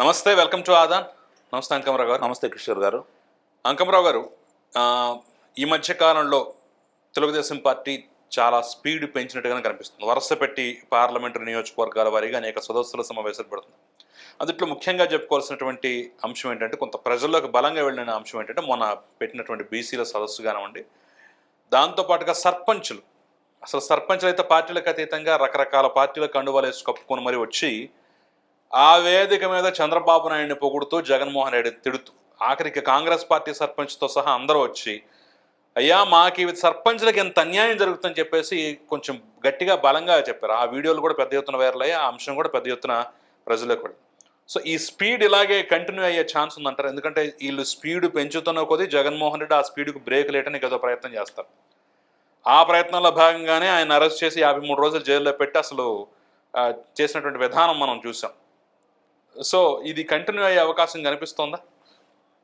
నమస్తే welcome to Aadan. నమస్తే అంకమరావు గారు. నమస్తే కిషోర్ గారు. అంకమరావు గారు ఈ మధ్య కాలంలో తెలుగుదేశం పార్టీ చాలా స్పీడ్ పెంచినట్టుగానే కనిపిస్తుంది. వరుస పెట్టి పార్లమెంటరీ నియోజకవర్గాల వారీగా అనేక సదస్సుల సమావేశాలు పెడుతుంది అందుట్లో ముఖ్యంగా చెప్పుకోవాల్సినటువంటి అంశం ఏంటంటే కొంత ప్రజల్లోకి బలంగా వెళ్ళిన అంశం ఏంటంటే మొన్న పెట్టినటువంటి బీసీల సదస్సు కానివ్వండి దాంతోపాటుగా సర్పంచులు. అసలు సర్పంచులు అయితే పార్టీలకు అతీతంగా రకరకాల పార్టీల కండువాలు వేసి కప్పుకొని మరి వచ్చి ఆ వేదిక మీద చంద్రబాబు నాయుడిని పొగుడుతూ జగన్మోహన్ రెడ్డి తిడుతూ ఆఖరికి కాంగ్రెస్ పార్టీ సర్పంచ్తో సహా అందరూ వచ్చి అయ్యా మాకు ఇవి సర్పంచ్లకు ఎంత అన్యాయం జరుగుతుందని చెప్పేసి కొంచెం గట్టిగా బలంగా చెప్పారు. ఆ వీడియోలు కూడా పెద్ద ఎత్తున వైరల్ అయ్యి ఆ అంశం కూడా పెద్ద ఎత్తున ప్రజలకు కూడా. సో ఈ స్పీడ్ ఇలాగే కంటిన్యూ అయ్యే ఛాన్స్ ఉందంటారు. ఎందుకంటే వీళ్ళు స్పీడ్ పెంచుతున్న కొద్దీ జగన్మోహన్ రెడ్డి ఆ స్పీడ్కు బ్రేక్ లేటని ఏదో ప్రయత్నం చేస్తారు. ఆ ప్రయత్నంలో భాగంగానే ఆయన అరెస్ట్ చేసి యాభై మూడు రోజులు జైల్లో పెట్టి అసలు చేసినటువంటి విధానం మనం చూసాం. సో ఇది కంటిన్యూ అయ్యే అవకాశం కనిపిస్తోందా?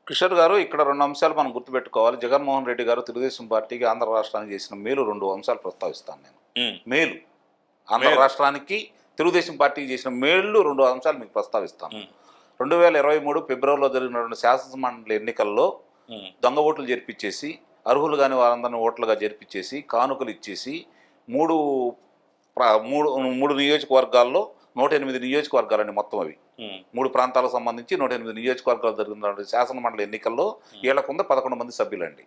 కిషోర్ గారు ఇక్కడ రెండు అంశాలు మనం గుర్తుపెట్టుకోవాలి. జగన్మోహన్ రెడ్డి గారు తెలుగుదేశం పార్టీకి ఆంధ్ర రాష్ట్రానికి చేసిన మేలు రెండు అంశాలు ప్రస్తావిస్తాను నేను. మేలు. ఆంధ్ర మేలు. రాష్ట్రానికి తెలుగుదేశం పార్టీకి చేసిన మేళ్ళు రెండు అంశాలు మీకు ప్రస్తావిస్తాను. రెండు వేల ఇరవై మూడు ఫిబ్రవరిలో జరిగినటువంటి శాసనమండలి ఎన్నికల్లో దొంగ ఓట్లు జరిపించేసి అర్హులు కాని వారందరిని ఓట్లుగా జరిపించేసి కానుకలు ఇచ్చేసి మూడు మూడు మూడు నియోజకవర్గాల్లో నూట ఎనిమిది నియోజకవర్గాలండి మొత్తం అవి. మూడు ప్రాంతాలకు సంబంధించి నూట ఎనిమిది నియోజకవర్గాలు జరిగినటువంటి శాసనమండలి ఎన్నికల్లో వీళ్ళకుంద పదకొండు మంది సభ్యులండి.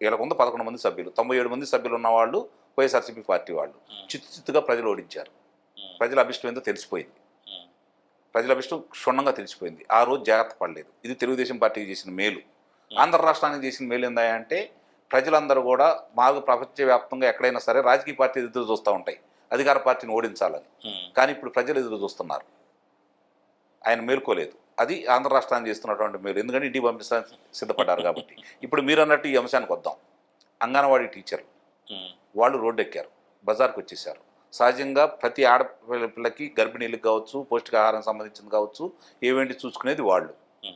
వీళ్ళకుంద పదకొండు మంది సభ్యులు. తొంభై ఏడు మంది సభ్యులు ఉన్న వాళ్ళు వైఎస్ఆర్సీపీ పార్టీ వాళ్ళు. చిత్తు చిత్తుగా ప్రజలు ఓడించారు. ప్రజల అభిష్టం ఏందో తెలిసిపోయింది. ప్రజల అభిష్టం క్షుణ్ణంగా తెలిసిపోయింది. ఆ రోజు జాగ్రత్త పడలేదు. ఇది తెలుగుదేశం పార్టీకి చేసిన మేలు. ఆంధ్ర రాష్ట్రానికి చేసిన మేలు ఏందా అంటే ప్రజలందరూ కూడా మాకు ప్రపంచవ్యాప్తంగా ఎక్కడైనా సరే రాజకీయ పార్టీ ఎదురు చూస్తూ ఉంటాయి. అధికార పార్టీని ఓడించాలని. కానీ ఇప్పుడు ప్రజలు ఎదురు చూస్తున్నారు. ఆయన మేల్కోలేదు. అది ఆంధ్ర రాష్ట్రాన్ని చేస్తున్నటువంటి మేలు. ఎందుకంటే ఇంటికి పంపించడానికి సిద్ధపడ్డారు కాబట్టి. ఇప్పుడు మీరు అన్నట్టు ఈ అంశానికి వద్దాం. అంగన్వాడీ టీచర్లు. వాళ్ళు రోడ్డు ఎక్కారు బజార్కి వచ్చేసారు. సహజంగా ప్రతి ఆడపిల్ల పిల్లకి గర్భిణీలకు కావచ్చు పౌష్టికాహారం సంబంధించింది కావచ్చు ఏవేంటి చూసుకునేది వాళ్ళు.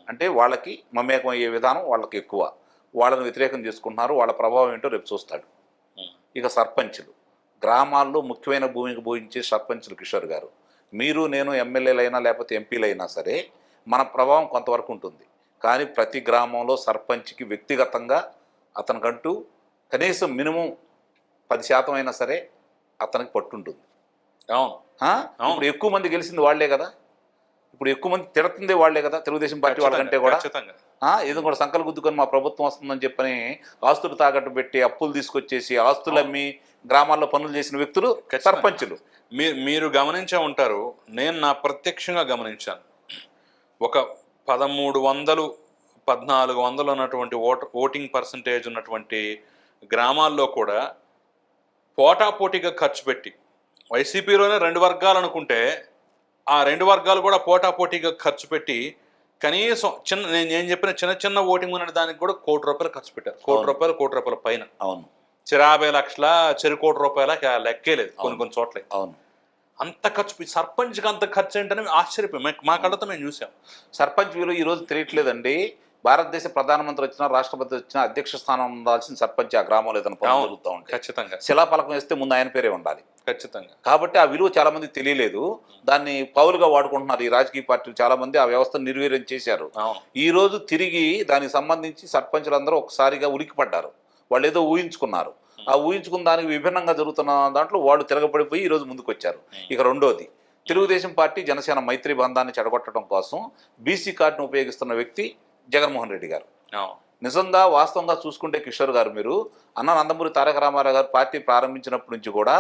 అంటే వాళ్ళకి మమేకం అయ్యే విధానం వాళ్ళకి ఎక్కువ. వాళ్ళని వ్యతిరేకం చేసుకుంటున్నారు. వాళ్ళ ప్రభావం ఏంటో రేపు చూస్తాడు. ఇక సర్పంచులు. గ్రామాల్లో ముఖ్యమైన భూమికి భూమించే సర్పంచులు కిషోర్ గారు. మీరు నేను ఎమ్మెల్యేలైనా లేకపోతే ఎంపీలైనా సరే మన ప్రభావం కొంతవరకు ఉంటుంది. కానీ ప్రతి గ్రామంలో సర్పంచ్కి వ్యక్తిగతంగా అతనికంటూ కనీసం మినిమం పది శాతం అయినా సరే అతనికి పట్టుంటుంది. అవును. ఇప్పుడు ఎక్కువ మంది గెలిచింది వాళ్ళే కదా? ఇప్పుడు ఎక్కువ మంది తిడుతుంది వాళ్ళే కదా? తెలుగుదేశం పార్టీ వాళ్ళకంటే కూడా. ఏదో కూడా సంకలు గుద్దుకొని మా ప్రభుత్వం వస్తుందని చెప్పని ఆస్తులు తాకట్టు పెట్టి అప్పులు తీసుకొచ్చేసి ఆస్తులు అమ్మి గ్రామాల్లో పనులు చేసిన వ్యక్తులు. సర్పంచులు. మీరు మీరు గమనించే ఉంటారు నేను నా ప్రత్యక్షంగా గమనించాను. ఒక పదమూడు వందలు పద్నాలుగు వందలు ఉన్నటువంటి ఓట ఓటింగ్ పర్సంటేజ్ ఉన్నటువంటి గ్రామాల్లో కూడా పోటాపోటీగా ఖర్చు పెట్టి వైసీపీలోనే రెండు వర్గాలు అనుకుంటే ఆ రెండు వర్గాలు కూడా పోటాపోటీగా ఖర్చు పెట్టి కనీసం చిన్న నేను చెప్పిన చిన్న చిన్న ఓటింగ్ ఉన్న దానికి కూడా కోటి రూపాయలు ఖర్చు పెట్టారు. కోటి. రూపాయలు కోటి రూపాయల పైన. అవును. చిరాభై లక్షల చెరు కోటి రూపాయల లెక్కే లేదు కొన్ని కొన్ని చోట్ల. అవును. అంత ఖర్చు సర్పంచ్కి అంత ఖర్చు ఏంటని ఆశ్చర్యపోయి. మా- కళ్ళతో మేము చూసాం. సర్పంచ్ విలువ ఈ రోజు తెలియట్లేదండి. భారతదేశ ప్రధానమంత్రి వచ్చినా రాష్ట్రపతి వచ్చినా అధ్యక్ష స్థానం ఉండాల్సిన సర్పంచ్ ఆ గ్రామంలో ఏదైనా పనులు. జరుగుతూ ఉంటాయి ఖచ్చితంగా. శిలాఫలకం వేస్తే ముందు ఆయన పేరే ఉండాలి. ఖచ్చితంగా. కాబట్టి ఆ విలువ చాలా మంది తెలియలేదు. దాన్ని పౌలుగా వాడుకుంటున్నారు ఈ రాజకీయ పార్టీలు చాలా మంది. ఆ వ్యవస్థను నిర్వీర్యం చేశారు. ఈ రోజు తిరిగి దానికి సంబంధించి సర్పంచులందరూ ఒకసారిగా ఉలిక్కిపడ్డారు. వాళ్ళు ఏదో ఊహించుకున్నారు. ఆ ఊహించుకున్న దానికి విభిన్నంగా జరుగుతున్న దాంట్లో వాళ్ళు తిరగబడిపోయి ఈ రోజు ముందుకు వచ్చారు ఇక రెండోది తెలుగుదేశం పార్టీ జనసేన మైత్రి బంధాన్ని చెడగొట్టడం కోసం బీసీ కార్డును ఉపయోగిస్తున్న వ్యక్తి జగన్మోహన్ రెడ్డి గారు. నిజంగా వాస్తవంగా చూసుకుంటే కిషోర్ గారు మీరు అన్న నందమూరి తారక రామారావు గారు పార్టీ ప్రారంభించినప్పటి నుంచి కూడా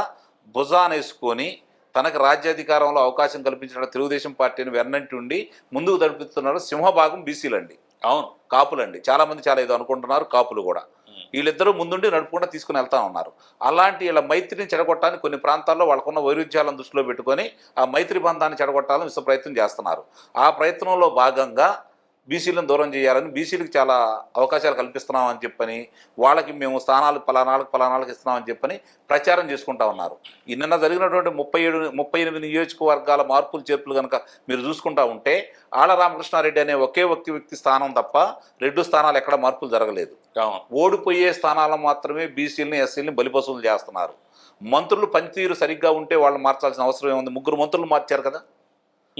భుజానేసుకొని తనకు రాజ్యాధికారంలో అవకాశం కల్పించిన తెలుగుదేశం పార్టీని వెన్నంటి ఉండి ముందుకు నడిపిస్తున్నారు సింహభాగం బీసీలండి. అవును. కాపులండి. చాలా మంది చాలా ఏదో అనుకుంటున్నారు కాపులు కూడా. వీళ్ళిద్దరూ ముందుండి నడుపుకుండా తీసుకుని వెళ్తా ఉన్నారు. అలాంటి వీళ్ళ మైత్రిని చెడగొట్టడానికి కొన్ని ప్రాంతాల్లో వాళ్ళకున్న వైరుధ్యాలను దృష్టిలో పెట్టుకొని ఆ మైత్రి బంధాన్ని చెడగొట్టాలని విశ్వ ప్రయత్నం చేస్తున్నారు. ఆ ప్రయత్నంలో భాగంగా బీసీలను దూరం చేయాలని బీసీలకు చాలా అవకాశాలు కల్పిస్తున్నామని చెప్పని వాళ్ళకి మేము స్థానాలు పలానాలకు పలానాలకు ఇస్తున్నామని చెప్పని ప్రచారం చేసుకుంటా ఉన్నారు. ఈ నిన్న జరిగినటువంటి ముప్పై ఏడు ముప్పై ఎనిమిది నియోజకవర్గాల మార్పులు చేర్పులు కనుక మీరు చూసుకుంటా ఉంటే ఆళ్ళ రామకృష్ణారెడ్డి అనే ఒకే వ్యక్తి వ్యక్తి స్థానం తప్ప రెండు స్థానాలు ఎక్కడ మార్పులు జరగలేదు. ఓడిపోయే స్థానాలను మాత్రమే బీసీలని ఎస్సీలని బలిపశువులు చేస్తున్నారు. మంత్రులు పనితీరు సరిగ్గా ఉంటే వాళ్ళు మార్చాల్సిన అవసరం ఏముంది? ముగ్గురు మంత్రులు మార్చారు కదా?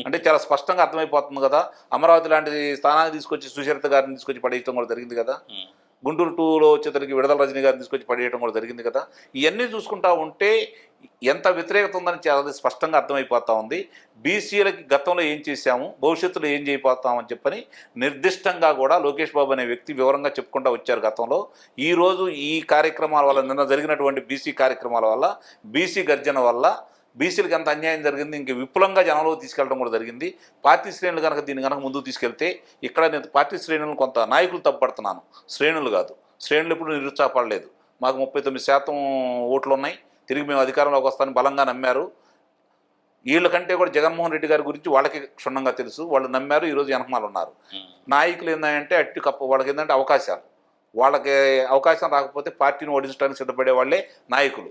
అంటే చాలా స్పష్టంగా అర్థమైపోతుంది కదా. అమరావతి లాంటి స్థానాన్ని తీసుకొచ్చి సుచరిత గారిని తీసుకొచ్చి పడేయటం కూడా జరిగింది కదా. గుంటూరు టూలో వచ్చేసరికి విడుదల రజనీ గారిని తీసుకొచ్చి పడేయడం కూడా జరిగింది కదా. ఇవన్నీ చూసుకుంటా ఉంటే ఎంత వ్యతిరేకత ఉందని చాలా స్పష్టంగా అర్థమైపోతా ఉంది. బీసీలకి గతంలో ఏం చేశాము భవిష్యత్తులో ఏం చేయబోతామని చెప్పని నిర్దిష్టంగా కూడా లోకేష్ బాబు అనే వ్యక్తి వివరంగా చెప్పుకుంటూ వచ్చారు గతంలో. ఈ రోజు ఈ కార్యక్రమాల వల్ల నిన్న జరిగినటువంటి బీసీ కార్యక్రమాల వల్ల బీసీ గర్జన వల్ల బీసీలకు ఎంత అన్యాయం జరిగింది ఇంక విపులంగా జనంలోకి తీసుకెళ్ళడం కూడా జరిగింది. పార్టీ శ్రేణులు కనుక దీన్ని కనుక ముందుకు తీసుకెళ్తే ఇక్కడ నేను పార్టీ శ్రేణులను కొంత నాయకులు తప్పుపడుతున్నాను. శ్రేణులు కాదు. శ్రేణులు ఇప్పుడు నిరుత్సాహపడలేదు. మాకు ముప్పై తొమ్మిది శాతం ఓట్లు ఉన్నాయి. తిరిగి మేము అధికారంలోకి వస్తామని బలంగా నమ్మారు. వీళ్ళకంటే కూడా జగన్మోహన్ రెడ్డి గారి గురించి వాళ్ళకి క్షుణ్ణంగా తెలుసు. వాళ్ళు నమ్మారు. ఈరోజు వెనకమాలు ఉన్నారు. నాయకులు ఏంటంటే అట్టి కప్ప. వాళ్ళకి ఏంటంటే అవకాశాలు. వాళ్ళకి అవకాశం రాకపోతే పార్టీని ఓడించడానికి సిద్ధపడే వాళ్ళే నాయకులు.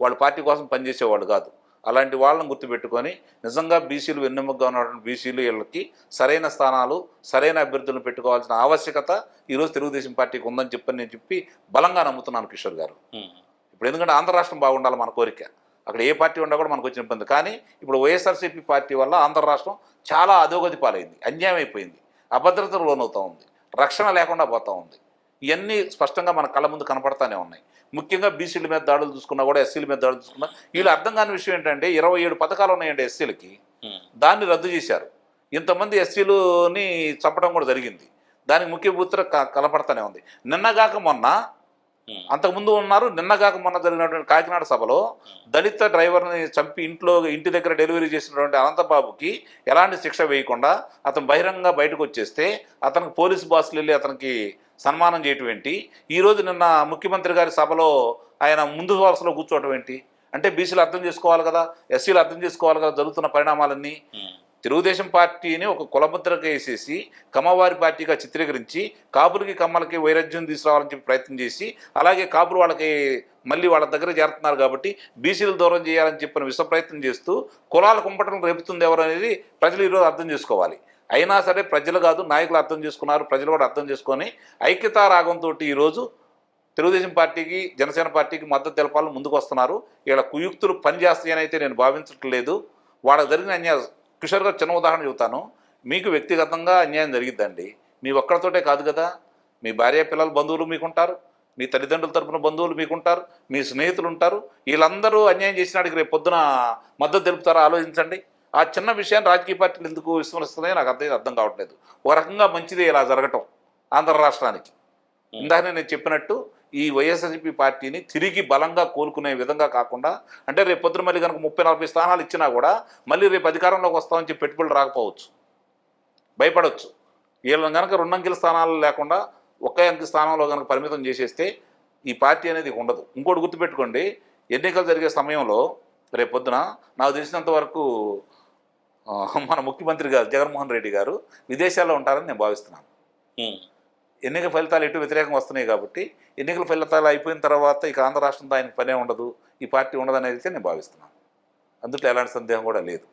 వాళ్ళు పార్టీ కోసం పనిచేసేవాళ్ళు కాదు. అలాంటి వాళ్ళని గుర్తుపెట్టుకొని నిజంగా బీసీలు వెన్నెముకగా ఉన్నటువంటి బీసీలు వీళ్ళకి సరైన స్థానాలు సరైన అభ్యర్థులను పెట్టుకోవాల్సిన ఆవశ్యకత ఈరోజు తెలుగుదేశం పార్టీకి ఉందని చెప్పని నేను చెప్పి బలంగా నమ్ముతున్నాను కిషోర్ గారు. ఇప్పుడు ఎందుకంటే ఆంధ్ర రాష్ట్రం బాగుండాలి మన కోరిక. అక్కడ ఏ పార్టీ ఉన్నా కూడా మనకు వచ్చిన ఇబ్బంది. కానీ ఇప్పుడు వైఎస్ఆర్సీపీ పార్టీ వల్ల ఆంధ్ర రాష్ట్రం చాలా అధోగతి పాలైంది అన్యాయం అయిపోయింది అభద్రతకు లోనవుతూ ఉంది రక్షణ లేకుండా పోతూ ఉంది. ఇవన్నీ స్పష్టంగా మన కళ్ళ ముందు కనపడతానే ఉన్నాయి. ముఖ్యంగా బీసీల మీద దాడులు చూసుకున్నా కూడా ఎస్సీల మీద దాడులు చూసుకున్నా వీళ్ళు అర్థం కాని విషయం ఏంటంటే ఇరవై ఏడు పథకాలు ఉన్నాయండి ఎస్సీలకి దాన్ని రద్దు చేశారు. ఇంతమంది ఎస్సీలుని చంపడం కూడా జరిగింది. దానికి ముఖ్య బూత్ర కనపడతానే ఉంది. నిన్నగాక మొన్న అంతకుముందు ఉన్నారు నిన్నగాక మొన్న జరిగినటువంటి కాకినాడ సభలో దళిత డ్రైవర్ని చంపి ఇంట్లో ఇంటి దగ్గర డెలివరీ చేసినటువంటి అనంతబాబుకి ఎలాంటి శిక్ష వేయకుండా అతను బహిరంగంగా బయటకు వచ్చేస్తే అతనికి పోలీసు బాసులు వెళ్ళి అతనికి సన్మానం చేయటం ఏంటి? ఈరోజు నిన్న ముఖ్యమంత్రి గారి సభలో ఆయన ముందు వరుసలో కూర్చోవటం ఏంటి? అంటే బీసీలు అర్థం చేసుకోవాలి కదా ఎస్సీలు అర్థం చేసుకోవాలి కదా జరుగుతున్న పరిణామాలన్నీ. తెలుగుదేశం పార్టీని ఒక కులముద్రగా వేసేసి కమ్మవారి పార్టీగా చిత్రీకరించి కాపులకి కమ్మలకి వైరాజ్యం తీసుకురావాలని చెప్పి ప్రయత్నం చేసి అలాగే కాపులు వాళ్ళకి మళ్ళీ వాళ్ళ దగ్గర చేరుతున్నారు కాబట్టి బీసీలు దూరం చేయాలని చెప్పిన విశ్వ ప్రయత్నం చేస్తూ కులాల కుంపటం రేపుతుంది ఎవరు అనేది ప్రజలు ఈరోజు అర్థం చేసుకోవాలి. అయినా సరే ప్రజలు కాదు నాయకులు అర్థం చేసుకున్నారు ప్రజలు కూడా అర్థం చేసుకొని ఐక్యతా రాగంతో ఈరోజు తెలుగుదేశం పార్టీకి జనసేన పార్టీకి మద్దతు తెలపాలని ముందుకు వస్తున్నారు. ఇలా కుయుక్తులు పనిచేస్తాయని అయితే నేను భావించట్లేదు. వాళ్ళకు జరిగిన అన్యాయం కిషోర్ గారు చిన్న ఉదాహరణ చెబుతాను. మీకు వ్యక్తిగతంగా అన్యాయం జరిగిద్దండి. మీ ఒక్కరితోటే కాదు కదా. మీ భార్య పిల్లల బంధువులు మీకుంటారు. మీ తల్లిదండ్రుల తరపున బంధువులు మీకుంటారు. మీ స్నేహితులు ఉంటారు. వీళ్ళందరూ అన్యాయం చేసినాడికి రేపు పొద్దున మద్దతు తెలుపుతారా? ఆలోచించండి. ఆ చిన్న విషయాన్ని రాజకీయ పార్టీలు ఎందుకు విస్మరిస్తున్నాయో నాకు అర్థం అర్థం కావట్లేదు. ఒక రకంగా మంచిదే ఇలా జరగటం ఆంధ్ర రాష్ట్రానికి. ఇందాక నేను చెప్పినట్టు ఈ వైఎస్ఆర్సీపీ పార్టీని తిరిగి బలంగా కోలుకునే విధంగా కాకుండా అంటే రేపు పొద్దున మళ్ళీ కనుక ముప్పై నలభై స్థానాలు ఇచ్చినా కూడా మళ్ళీ రేపు అధికారంలోకి వస్తామని చెప్పి పెట్టుబడులు రాకపోవచ్చు. భయపడవచ్చు వీళ్ళని కనుక రెండంకెల స్థానాలు లేకుండా ఒకే అంకె స్థానంలో కనుక పరిమితం చేసేస్తే ఈ పార్టీ అనేది ఉండదు. ఇంకోటి గుర్తుపెట్టుకోండి ఎన్నికలు జరిగే సమయంలో రేపు పొద్దున నాకు తెలిసినంత వరకు మన ముఖ్యమంత్రి గారు జగన్మోహన్ రెడ్డి గారు విదేశాల్లో ఉంటారని నేను భావిస్తున్నాను. ఎన్నికల ఫలితాలు ఎటు వ్యతిరేకంగా వస్తున్నాయి కాబట్టి ఎన్నికల ఫలితాలు అయిపోయిన తర్వాత ఇక ఆంధ్ర రాష్ట్రంతో ఆయనకు పనే ఉండదు ఈ పార్టీ ఉండదు అనేది అయితే నేను భావిస్తున్నాను. అందులో ఎలాంటి సందేహం కూడా లేదు.